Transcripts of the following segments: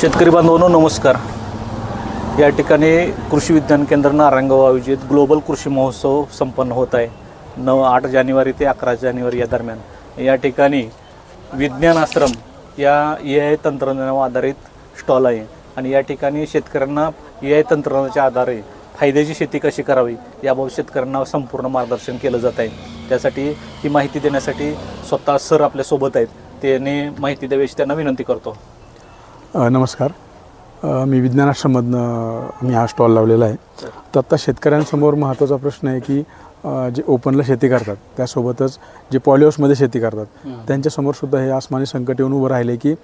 शेतकरी बांधवांनो नमस्कार. या ठिकाणी कृषी विज्ञान केंद्र नारायणगाव आयोजित ग्लोबल कृषी महोत्सव संपन्न होत आहे. नऊ आठ जानेवारी ते अकरा जानेवारी या दरम्यान. या ठिकाणी विज्ञान आश्रम या ए आय तंत्रज्ञानावर आधारित स्टॉल आहे आणि या ठिकाणी शेतकऱ्यांना ए आय तंत्रज्ञानाच्या आधारे फायद्याची शेती कशी करावी याबाबत शेतकऱ्यांना संपूर्ण मार्गदर्शन केलं जात आहे. त्यासाठी ही माहिती देण्यासाठी स्वतः सर आपल्यासोबत आहेत. त्याने माहिती द्यावी त्यांना विनंती करतो. नमस्कार. मी विज्ञानाश्रममधनं मी हा स्टॉल लावलेला आहे. तर आत्ता शेतकऱ्यांसमोर महत्त्वाचा प्रश्न आहे की जे ओपनला शेती करतात त्यासोबतच जे पॉलिहाऊसमध्ये शेती करतात त्यांच्यासमोर सुद्धा हे आसमानी संकट येऊन उभं राहिले की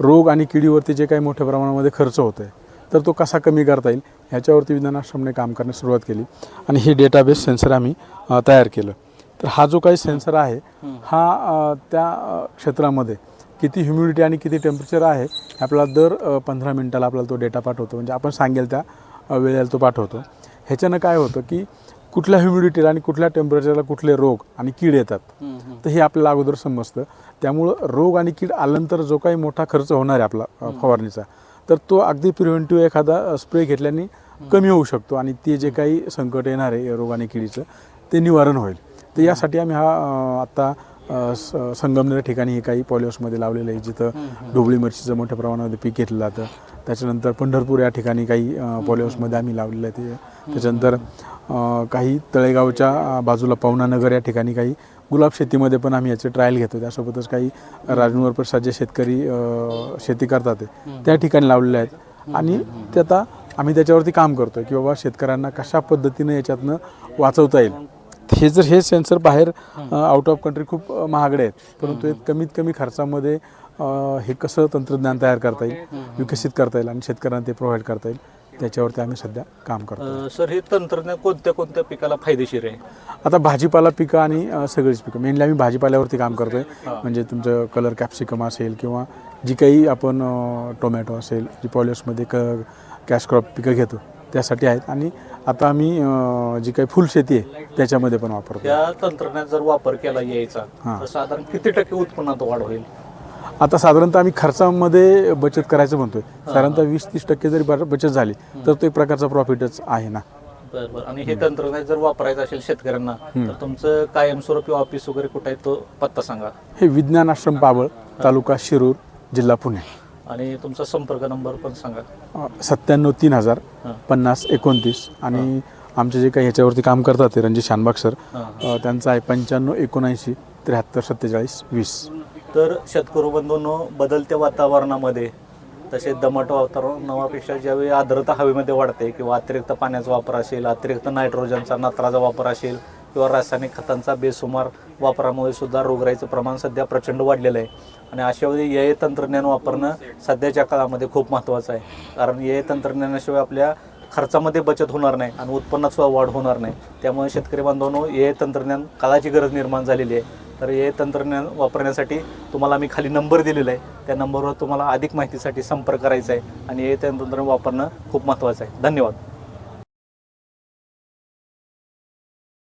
रोग आणि किडीवरती जे काही मोठ्या प्रमाणामध्ये खर्च होतो आहे तर तो कसा कमी करता येईल? ह्याच्यावरती विज्ञानाश्रमने काम करण्यास सुरुवात केली आणि हे डेटाबेस सेन्सर आम्ही तयार केलं. तर हा जो काही सेन्सर आहे हा त्या क्षेत्रामध्ये किती ह्युमिडिटी आणि किती टेम्परेचर आहे आपल्याला दर पंधरा मिनटाला आपल्याला तो डेटा पाठवतो. म्हणजे आपण सांगेल त्या वेळेला तो पाठवतो. ह्याच्यानं काय होतं की कुठल्या ह्युमिडिटीला आणि कुठल्या टेम्परेचरला कुठले रोग आणि कीड येतात तर हे आपल्याला अगोदर समजतं. त्यामुळं रोग आणि कीड आल्यानंतर जो काही मोठा खर्च होणार आहे आपला फवारणीचा तर तो अगदी प्रिव्हेंटिव्ह एखादा स्प्रे घेतल्याने कमी होऊ शकतो आणि ते जे काही संकट येणार आहे रोग आणि किडीचं ते निवारण होईल. तर यासाठी आम्ही हा आत्ता स- संगमनेर ठिकाणी हे काही पॉलिहाऊसमध्ये लावलेलं आहे जिथं ढोबळी मिरचीचं मोठ्या प्रमाणामध्ये पीक घेतलं जातं. त्याच्यानंतर पंढरपूर या ठिकाणी काही पॉलिहाऊसमध्ये आम्ही लावलेलं आहे ते. त्याच्यानंतर काही तळेगावच्या बाजूला पवनानगर या ठिकाणी काही गुलाब शेतीमध्ये पण आम्ही याचे ट्रायल घेतो त्यासोबतच काही राजनवर प्रसाद जे शेतकरी शेती करतात ते, त्या ठिकाणी लावलेले आहेत. आणि ते आता आम्ही त्याच्यावरती काम करतो की बाबा शेतकऱ्यांना कशा पद्धतीनं याच्यातनं वाचवता येईल. हे जर हे सेन्सर बाहेर आउट ऑफ कंट्री खूप महागडे आहेत. परंतु कमीत कमी खर्चामध्ये हे कसं तंत्रज्ञान तयार करता येईल विकसित करता येईल आणि शेतकऱ्यांना ते प्रोव्हाइड करता येईल त्याच्यावरती आम्ही सध्या काम करतो. सर हे तंत्रज्ञान कोणत्या कोणत्या पिकाला फायदेशीर आहे? आता भाजीपाला पिकं आणि सगळीच पिकं. मेनली आम्ही भाजीपाल्यावरती काम करतोय. म्हणजे तुमचं कलर कॅप्सिकम असेल किंवा जी काही आपण टोमॅटो असेल जी पॉलिसमध्ये क कॅश क्रॉप पिकं घेतो त्यासाठी आहेत. आणि आता आम्ही जी काही फुलशेती आहे त्याच्यामध्ये पण वापरतो त्या तंत्रज्ञान जर वापर केला यायचा हां. तर साधारण किती टक्के उत्पन्नात वाढ होईल? आता साधारणतः आम्ही खर्चामध्ये बचत करायचं म्हणतोय. साधारणतः वीस तीस टक्के जरी ब- बचत झाली तर तो एक प्रकारचा प्रॉफिटच आहे ना. बरं बरं. आणि हे तंत्रज्ञान जर वापरायचं असेल शेतकऱ्यांना तर तुमचं कायमस्वरूपी ऑफिस वगैरे कुठे आहे तो पत्ता सांगा. हे विज्ञान आश्रम पाबळ तालुका शिरूर जिल्हा पुणे. आणि तुमचा संपर्क नंबर पण सांगा सत्त्याण्णव तीन हजार हां. पन्नास एकोणतीस आणि आमचे जे काही ह्याच्यावरती काम करतात ते रणजित शानबाग सर हां. अ, त्यांचं आहे पंच्याण्णव एकोणऐंशी त्र्याहत्तर सत्तेचाळीस वीस तर शेतकरी बंधूंनो बदलत्या वातावरणामध्ये तसे दमट वातावरणापेक्षा ज्यावेळी आर्द्रता हवेमध्ये वाढते किंवा अतिरिक्त पाण्याचा वापर असेल अतिरिक्त नायट्रोजनचा नत्राचा वापर असेल किंवा रासायनिक खतांचा बेसुमार वापरामुळे सुद्धा रोगराईचं प्रमाण सध्या प्रचंड वाढलेलं आहे. आणि अशा वेळी ए तंत्रज्ञान वापरणं सध्याच्या काळामध्ये खूप महत्त्वाचं आहे. कारण ए तंत्रज्ञानाशिवाय आपल्या खर्चामध्ये बचत होणार नाही आणि उत्पन्नात सुद्धा वाढ होणार नाही. त्यामुळे शेतकरी बांधवांनो ए तंत्रज्ञान काळाची गरज निर्माण झालेली आहे. तर हे तंत्रज्ञान वापरण्यासाठी तुम्हाला मी खाली नंबर दिलेला आहे. त्या नंबरवर तुम्हाला अधिक माहितीसाठी संपर्क करायचा आहे. आणि हे तंत्रज्ञान वापरणं खूप महत्त्वाचं आहे. धन्यवाद.